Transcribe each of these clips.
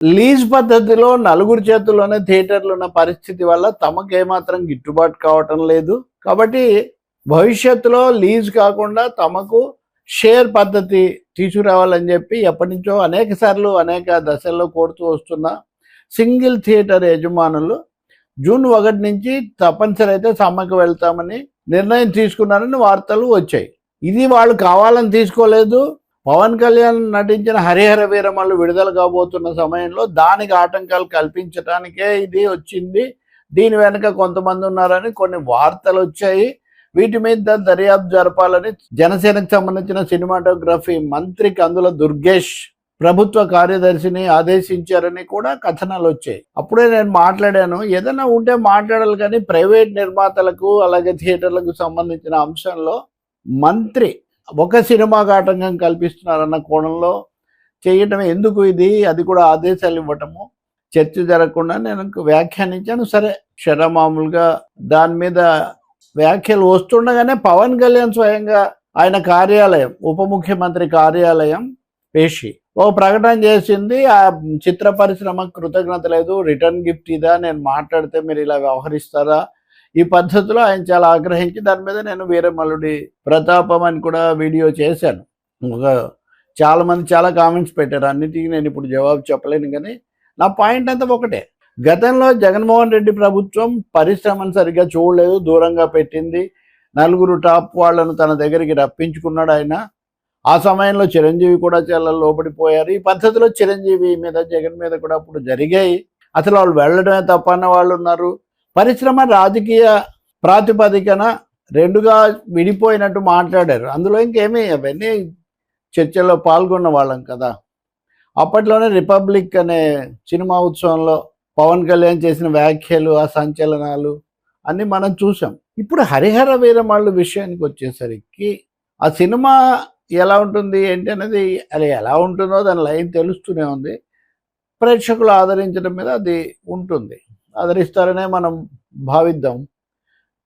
Lease పద్ధతిలో నలుగురు చేతుల్లోనే థియేటర్లు ఉన్న పరిస్థితి వల్ల తమకు ఏమాత్రం గిట్టుబాటు కావటం లేదు. కాబట్టి భవిష్యత్తులో లీజ్ కాకుండా తమకు షేర్ పద్ధతి తీసుకురావాలని చెప్పి ఎప్పటి నుంచో అనేక సార్లు అనేక దశల్లో కోరుతూ వస్తున్న సింగిల్ థియేటర్ యజమానులు జూన్ ఒకటి నుంచి తప్పనిసరి అయితే సమ్మకి వెళ్తామని నిర్ణయం తీసుకున్నారని వార్తలు వచ్చాయి. ఇది వాళ్ళు కావాలని తీసుకోలేదు. పవన్ కళ్యాణ్ నటించిన హరిహర వీరమల్లు విడుదల కాబోతున్న సమయంలో దానికి ఆటంకాలు కల్పించడానికే ఇది వచ్చింది. దీని వెనుక కొంతమంది ఉన్నారని కొన్ని వార్తలు వచ్చాయి. వీటి మీద దర్యాప్తు జరపాలని జనసేనకు సంబంధించిన సినిమాటోగ్రఫీ మంత్రి కందుల దుర్గేష్ ప్రభుత్వ కార్యదర్శిని ఆదేశించారని కూడా కథనాలు వచ్చాయి. అప్పుడే నేను మాట్లాడాను. ఏదైనా ఉంటే మాట్లాడాలి కానీ ప్రైవేట్ నిర్మాతలకు అలాగే థియేటర్లకు సంబంధించిన అంశంలో మంత్రి ఒక సినిమాకు ఆటంకం కల్పిస్తున్నారన్న కోణంలో చేయటం ఎందుకు ఇది? అది కూడా ఆదేశాలు ఇవ్వటము. చర్చ జరగకుండా నేను వ్యాఖ్యానించాను. సరే క్షర మామూలుగా దాని మీద వ్యాఖ్యలు వస్తుండగానే పవన్ కళ్యాణ్ స్వయంగా ఆయన కార్యాలయం ఉప ముఖ్యమంత్రి కార్యాలయం పేషి. ఓ ప్రకటన చేసింది. ఆ చిత్ర పరిశ్రమ కృతజ్ఞత లేదు. రిటర్న్ గిఫ్ట్ ఇదా? నేను మాట్లాడితే మీరు ఇలా వ్యవహరిస్తారా? ఈ పద్ధతిలో ఆయన చాలా ఆగ్రహించి దాని మీద నేను వీరమల్లుడి ప్రతాపం అని కూడా వీడియో చేశాను. ఒక చాలామంది చాలా కామెంట్స్ పెట్టారు. అన్నిటికీ నేను ఇప్పుడు జవాబు చెప్పలేను కానీ నా పాయింట్ అంతా ఒకటే. గతంలో జగన్మోహన్ రెడ్డి ప్రభుత్వం పరిశ్రమను సరిగ్గా చూడలేదు దూరంగా పెట్టింది. నలుగురు టాప్ వాళ్ళను తన దగ్గరికి రప్పించుకున్నాడు ఆయన. ఆ సమయంలో చిరంజీవి కూడా చాలా లోపడిపోయారు ఈ పద్ధతిలో చిరంజీవి మీద జగన్ మీద కూడా అప్పుడు జరిగాయి. అసలు వాళ్ళు వెళ్ళడమే తప్పన్న వాళ్ళు ఉన్నారు. పరిశ్రమ రాజకీయ ప్రాతిపదికన రెండుగా విడిపోయినట్టు మాట్లాడారు. అందులో ఇంకేమీ అవన్నీ చర్చలో పాల్గొన్న వాళ్ళం కదా. అప్పట్లోనే రిపబ్లిక్ అనే సినిమా ఉత్సవంలో పవన్ కళ్యాణ్ చేసిన వ్యాఖ్యలు ఆ సంచలనాలు అన్నీ మనం చూసాం ఇప్పుడు హరిహర వీరమాళ్ళు విషయానికి వచ్చేసరికి ఆ సినిమా ఎలా ఉంటుంది ఏంటి అనేది అది ఎలా ఉంటుందో దాని లైన్ తెలుస్తూనే ఉంది. ప్రేక్షకులు ఆదరించడం మీద అది ఉంటుంది. ఆదరిస్తారనే మనం భావిద్దాం.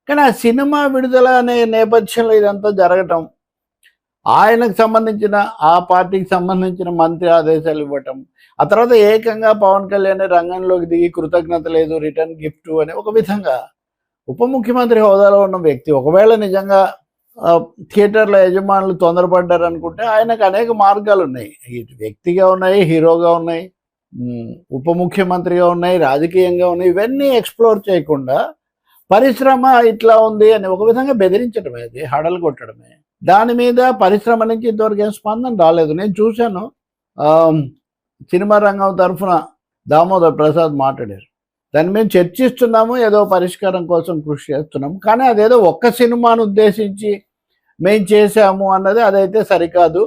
కానీ ఆ సినిమా విడుదల అనే నేపథ్యంలో ఇదంతా జరగటం ఆయనకు సంబంధించిన ఆ పార్టీకి సంబంధించిన మంత్రి ఆదేశాలు ఇవ్వటం ఆ తర్వాత ఏకంగా పవన్ కళ్యాణ్ రంగంలోకి దిగి కృతజ్ఞత లేదు రిటర్న్ గిఫ్ట్ అని ఒక విధంగా ఉప ముఖ్యమంత్రి హోదాలో ఉన్న వ్యక్తి ఒకవేళ నిజంగా థియేటర్ల యజమానులు తొందరపడ్డారు అనుకుంటే ఆయనకు అనేక మార్గాలు ఉన్నాయి వ్యక్తిగా ఉన్నాయి హీరోగా ఉన్నాయి ఉప ముఖ్యమంత్రిగా ఉన్నాయి రాజకీయంగా ఉన్నాయి ఇవన్నీ ఎక్స్ప్లోర్ చేయకుండా పరిశ్రమ ఇట్లా ఉంది అని ఒక విధంగా బెదిరించడమే అది హడలు కొట్టడమే. దాని మీద పరిశ్రమ నుంచి ఇంతవరకు ఏం స్పందన రాలేదు. నేను చూశాను సినిమా రంగం తరఫున దామోదర్ ప్రసాద్ మాట్లాడారు. దాన్ని మేము చర్చిస్తున్నాము ఏదో పరిష్కారం కోసం కృషి చేస్తున్నాము. కానీ అదేదో ఒక్క సినిమాను ఉద్దేశించి మేము చేశాము అన్నది అదైతే సరికాదు.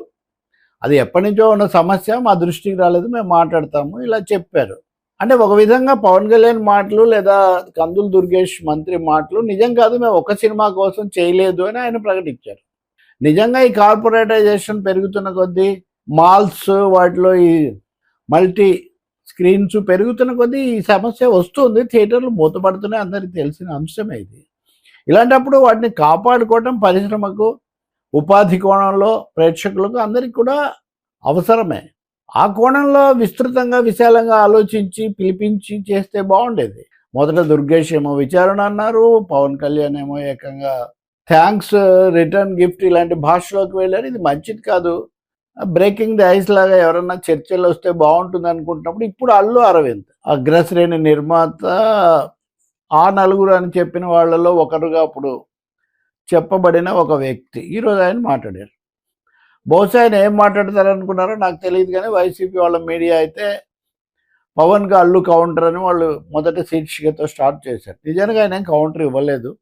అది ఎప్పటి నుంచో ఉన్న సమస్య మా దృష్టికి రాలేదు మేము మాట్లాడతాము ఇలా చెప్పారు. అంటే ఒక విధంగా పవన్ కళ్యాణ్ మాటలు లేదా కందులు దుర్గేష్ మంత్రి మాటలు నిజం కాదు మేము ఒక సినిమా కోసం చేయలేదు అని ఆయన ప్రకటించారు. నిజంగా ఈ కార్పొరేటైజేషన్ పెరుగుతున్న కొద్దీ మాల్స్ వాటిలో ఈ మల్టీ స్క్రీన్స్ పెరుగుతున్న కొద్దీ ఈ సమస్య వస్తుంది థియేటర్లు మూతపడుతున్నాయి అందరికీ తెలిసిన అంశమే ఇది. ఇలాంటప్పుడు వాటిని కాపాడుకోవటం పరిశ్రమకు ఉపాధి కోణంలో ప్రేక్షకులకు అందరికీ కూడా అవసరమే. ఆ కోణంలో విస్తృతంగా విశాలంగా ఆలోచించి పిలిపించి చేస్తే బాగుండేది. మొదట దుర్గేష్ ఏమో విచారణ అన్నారు పవన్ కళ్యాణ్ ఏమో ఏకంగా థ్యాంక్స్ రిటర్న్ గిఫ్ట్ ఇలాంటి భాషలోకి వెళ్ళారు. ఇది మంచిది కాదు. బ్రేకింగ్ ది ఐస్ లాగా ఎవరన్నా చర్చలు వస్తే బాగుంటుంది అనుకుంటున్నప్పుడు ఇప్పుడు అల్లు అరవింద్ అగ్రశ్రేణి నిర్మాత ఆ నలుగురు అని చెప్పిన వాళ్ళలో ఒకరుగా అప్పుడు చెప్పబడిన ఒక వ్యక్తి. ఈరోజు ఆయన మాట్లాడారు. బహుశా ఆయన ఏం మాట్లాడతారు అనుకున్నారో నాకు తెలియదు కానీ వైసీపీ వాళ్ళ మీడియా అయితే పవన్కి అల్లు కౌంటర్ అని వాళ్ళు మొదట శీర్షికతో స్టార్ట్ చేశారు. నిజానికి ఆయన ఏం కౌంటర్ ఇవ్వలేదు.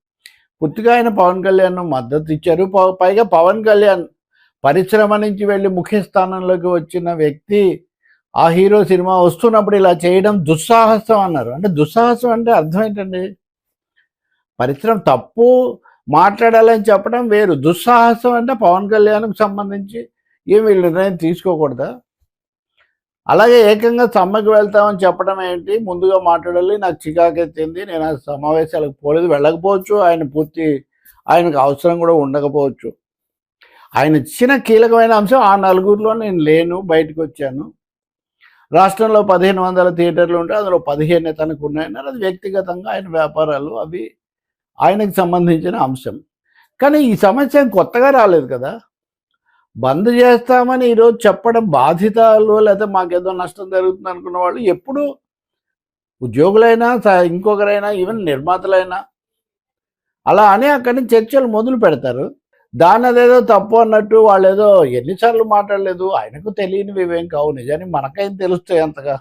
పూర్తిగా ఆయన పవన్ కళ్యాణ్ మద్దతు ఇచ్చారు. ప- పైగా పవన్ కళ్యాణ్ పరిశ్రమ నుంచి వెళ్ళి ముఖ్య స్థానంలోకి వచ్చిన వ్యక్తి ఆ హీరో సినిమా వస్తున్నప్పుడు ఇలా చేయడం దుస్సాహసం అన్నారు. అంటే దుస్సాహసం అంటే అర్థం ఏంటండి? పరిశ్రమ తప్పు మాట్లాడాలని చెప్పడం వేరు. దుస్సాహసం అంటే పవన్ కళ్యాణ్కి సంబంధించి ఏం వీళ్ళు నిర్ణయం తీసుకోకూడదా? అలాగే ఏకంగా సమ్మెకి వెళ్తామని చెప్పడం ఏంటి? ముందుగా మాట్లాడాలి నాకు చికాకెత్తింది నేను ఆ సమావేశాలకు పోలేదు వెళ్ళకపోవచ్చు ఆయన పూర్తి ఆయనకు అవసరం కూడా ఉండకపోవచ్చు. ఆయన ఇచ్చిన కీలకమైన అంశం ఆ నలుగురిలో నేను లేను బయటకు వచ్చాను. రాష్ట్రంలో పదిహేను వందల థియేటర్లు ఉంటే అందులో పదిహేను తనకు ఉన్నాయన్నారు. అది వ్యక్తిగతంగా ఆయన వ్యాపారాలు అవి ఆయనకు సంబంధించిన అంశం. కానీ ఈ సమస్య కొత్తగా రాలేదు కదా. బంద్ చేస్తామని ఈరోజు చెప్పడం బాధితాలు లేదా మాకేదో నష్టం జరుగుతుంది అనుకున్న వాళ్ళు ఎప్పుడు ఉద్యోగులైనా ఇంకొకరైనా ఈవెన్ నిర్మాతలైనా అలా అని అక్కడి నుంచి చర్చలు మొదలు పెడతారు. దాని అదేదో తప్పు అన్నట్టు వాళ్ళు ఏదో ఎన్నిసార్లు మాట్లాడలేదు. ఆయనకు తెలియనివి ఏం కావు. నిజానికి మనకేం తెలుస్తాయి అంతగా?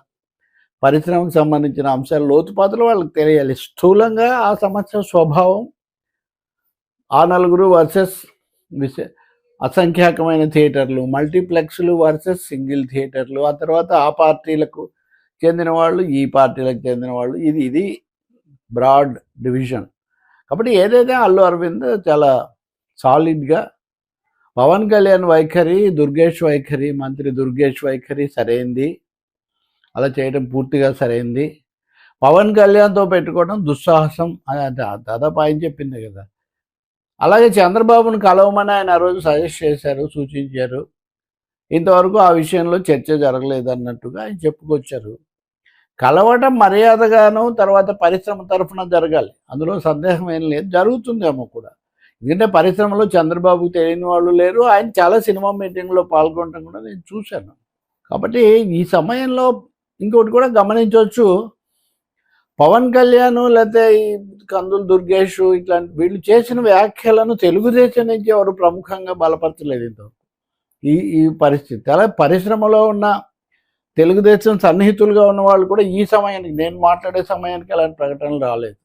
పరిశ్రమకు సంబంధించిన అంశాలు లోతుపాతులు వాళ్ళకి తెలియాలి. స్థూలంగా ఆ సమస్య స్వభావం ఆ నలుగురు వర్సెస్ విశ అసంఖ్యాకమైన థియేటర్లు మల్టీప్లెక్స్లు వర్సెస్ సింగిల్ థియేటర్లు ఆ తర్వాత ఆ పార్టీలకు చెందిన వాళ్ళు ఈ పార్టీలకు చెందిన వాళ్ళు ఇది ఇది బ్రాడ్ డివిజన్. కాబట్టి ఏదైతే అల్లు అరవింద్ చాలా సాలిడ్గా పవన్ కళ్యాణ్ వైఖరి దుర్గేష్ వైఖరి మంత్రి దుర్గేష్ వైఖరి సరైంది. అలా చేయడం పూర్తిగా సరైంది. పవన్ కళ్యాణ్తో పెట్టుకోవడం దుస్సాహసం అని దాదాపు ఆయన చెప్పింది కదా. అలాగే చంద్రబాబును కలవమని ఆయన ఆ రోజు సజెస్ట్ చేశారు సూచించారు. ఇంతవరకు ఆ విషయంలో చర్చ జరగలేదు అన్నట్టుగా ఆయన చెప్పుకొచ్చారు. కలవటం మర్యాదగాను తర్వాత పరిశ్రమ తరఫున జరగాలి. అందులో సందేహం ఏం లేదు. జరుగుతుందేమో కూడా. ఎందుకంటే పరిశ్రమలో చంద్రబాబు తెలియని వాళ్ళు లేరు. ఆయన చాలా సినిమా మీటింగ్లో పాల్గొనడం కూడా నేను చూశాను. కాబట్టి ఈ సమయంలో ఇంకోటి కూడా గమనించవచ్చు. పవన్ కళ్యాణ్ లేకపోతే ఈ కందులు దుర్గేష్ ఇట్లాంటి వీళ్ళు చేసిన వ్యాఖ్యలను తెలుగుదేశం నుంచి ఎవరు ప్రముఖంగా బలపరచలేదు ఇంతవరకు. ఈ ఈ పరిస్థితి. అలా పరిశ్రమలో ఉన్న తెలుగుదేశం సన్నిహితులుగా ఉన్న వాళ్ళు కూడా ఈ సమయానికి నేను మాట్లాడే సమయానికి అలాంటి ప్రకటనలు రాలేదు.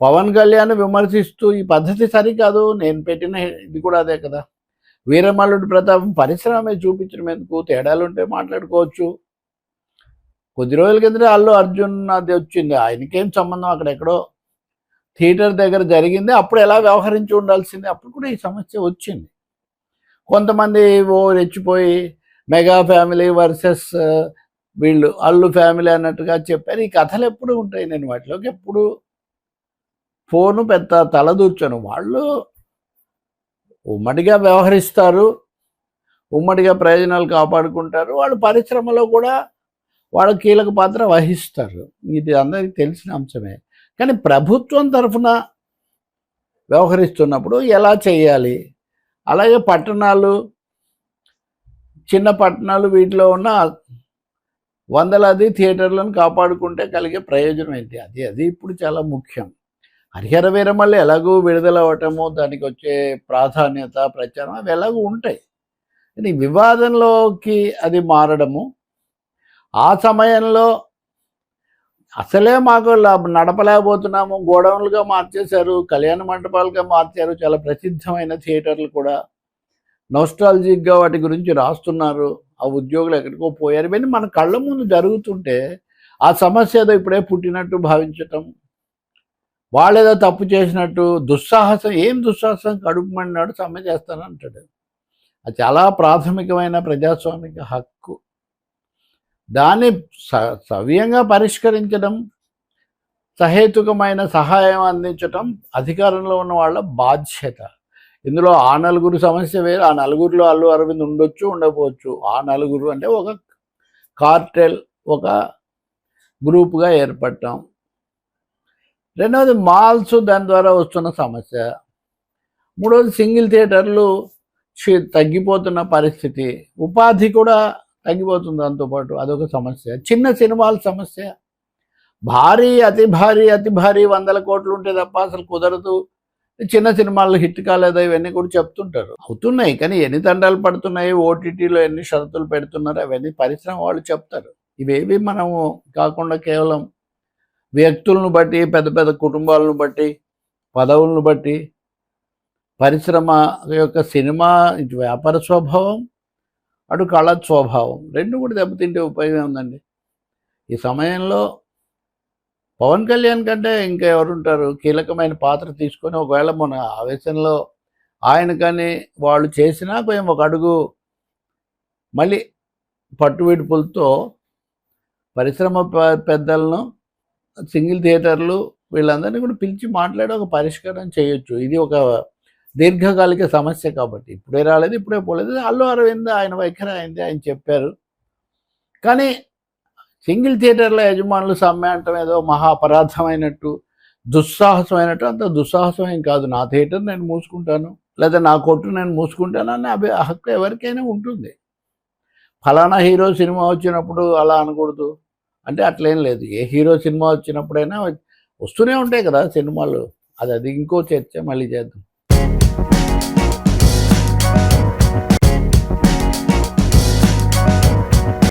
పవన్ కళ్యాణ్ విమర్శిస్తూ ఈ పద్ధతి సరికాదు నేను పెట్టిన ఇది కూడా అదే కదా. వీరమల్లుడి ప్రతాపం పరిశ్రమే చూపించడం ఎందుకు? తేడాలు ఉంటే మాట్లాడుకోవచ్చు. కొద్ది రోజుల కిందటే అల్లు అర్జున్ అది వచ్చింది. ఆయనకేం సంబంధం అక్కడ ఎక్కడో థియేటర్ దగ్గర జరిగింది. అప్పుడు ఎలా వ్యవహరించి ఉండాల్సింది? అప్పుడు కూడా ఈ సమస్య వచ్చింది. కొంతమంది ఓ రెచ్చిపోయి మెగా ఫ్యామిలీ వర్సెస్ వీళ్ళు అల్లు ఫ్యామిలీ అన్నట్టుగా చెప్పారు. ఈ కథలు ఎప్పుడు ఉంటాయి? నేను వాటిలోకి ఎప్పుడు ఫోను పెద్ద తలదూర్చాను వాళ్ళు ఉమ్మడిగా వ్యవహరిస్తారు. ఉమ్మడిగా ప్రయోజనాలు కాపాడుకుంటారు. వాళ్ళు పరిశ్రమలో కూడా వాళ్ళ కీలక పాత్ర వహిస్తారు. ఇది అందరికీ తెలిసిన అంశమే. కానీ ప్రభుత్వం తరఫున వ్యవహరిస్తున్నప్పుడు ఎలా చేయాలి? అలాగే పట్టణాలు చిన్న పట్టణాలు వీటిలో ఉన్న వందలాది థియేటర్లను కాపాడుకుంటే కలిగే ప్రయోజనం ఏంటి? అది అది ఇప్పుడు చాలా ముఖ్యం. హరిహర వీరమల్లి ఎలాగూ విడుదల అవ్వటము దానికి వచ్చే ప్రాధాన్యత ప్రచారం అవి ఎలాగూ ఉంటాయి. కానీ వివాదంలోకి అది మారడము ఆ సమయంలో అసలే మాకు నడపలేకపోతున్నాము. గోడౌన్లుగా మార్చేశారు. కళ్యాణ మండపాలుగా మార్చారు. చాలా ప్రసిద్ధమైన థియేటర్లు కూడా. నోస్టాలజిక్గా వాటి గురించి రాస్తున్నారు. ఆ ఉద్యోగులు ఎక్కడికో పోయారు. ఇవన్నీ మన కళ్ళ ముందు జరుగుతుంటే ఆ సమస్య ఏదో ఇప్పుడే పుట్టినట్టు భావించటం వాళ్ళేదో తప్పు చేసినట్టు దుస్సాహసం ఏం దుస్సాహసం? కడుపు మండినాడు సమ్మె చేస్తానంటాడు. అది చాలా ప్రాథమికమైన ప్రజాస్వామిక హక్కు. దాన్ని స- సవ్యంగా పరిష్కరించడం సహేతుకమైన సహాయం అందించటం అధికారంలో ఉన్న వాళ్ళ బాధ్యత. ఇందులో ఆ నలుగురు సమస్య వేరు ఆ నలుగురిలో అల్లు అరవింద్ ఉండొచ్చు ఉండకపోవచ్చు. ఆ నలుగురు అంటే ఒక కార్టెల్ ఒక గ్రూప్గా ఏర్పడటం. రెండవది మాల్స్ దాని ద్వారా వస్తున్న సమస్య. మూడవది సింగిల్ థియేటర్లు తగ్గిపోతున్న పరిస్థితి. ఉపాధి కూడా తగ్గిపోతుంది దాంతోపాటు అదొక సమస్య. చిన్న సినిమాల సమస్య. భారీ అతి భారీ అతి భారీ వందల కోట్లు ఉంటే తప్ప అసలు కుదరదు. చిన్న సినిమాలు హిట్ కాలేదు ఇవన్నీ కూడా చెప్తుంటారు. అవుతున్నాయి కానీ ఎన్ని తండాలు పడుతున్నాయి ఓటీటీలో ఎన్ని షరతులు పెడుతున్నారు అవన్నీ పరిశ్రమ వాళ్ళు చెప్తారు. ఇవేవి మనము కాకుండా కేవలం వ్యక్తులను బట్టి పెద్ద పెద్ద కుటుంబాలను బట్టి పదవులను బట్టి పరిశ్రమ యొక్క సినిమా వ్యాపార స్వభావం అటు కళ స్వభావం రెండు కూడా దెబ్బతింటే ఉపయోగం ఉందండి. ఈ సమయంలో పవన్ కళ్యాణ్ కంటే ఇంకా ఎవరుంటారు? కీలకమైన పాత్ర తీసుకొని ఒకవేళ మన ఆవేశంలో ఆయన కానీ వాళ్ళు చేసినా కొంచెం ఒక అడుగు మళ్ళీ పట్టు విడుపులతో పరిశ్రమ పెద్దలను సింగిల్ థియేటర్లు వీళ్ళందరినీ కూడా పిలిచి మాట్లాడి ఒక పరిష్కారం చేయొచ్చు. ఇది ఒక దీర్ఘకాలిక సమస్య కాబట్టి. ఇప్పుడే రాలేదు ఇప్పుడే పోలేదు. అల్లు అరవింద్ ఆయన వైఖరి అయింది ఆయన చెప్పారు. కానీ సింగిల్ థియేటర్ల యజమానులు సమ్మె అంటాం ఏదో మహా అపరాధమైనట్టు దుస్సాహసమైనట్టు అంత దుస్సాహసం ఏం కాదు. నా థియేటర్ నేను మూసుకుంటాను లేదా నా కొట్టు నేను మూసుకుంటాను అనే అభి హక్కు ఎవరికైనా ఉంటుంది. ఫలానా హీరో సినిమా వచ్చినప్పుడు అలా అనకూడదు. అంటే అట్లేం లేదు. ఏ హీరో సినిమా వచ్చినప్పుడైనా వస్తూనే ఉంటాయి కదా సినిమాలు. అది అది ఇంకో చర్చ మళ్ళీ చేద్దాం.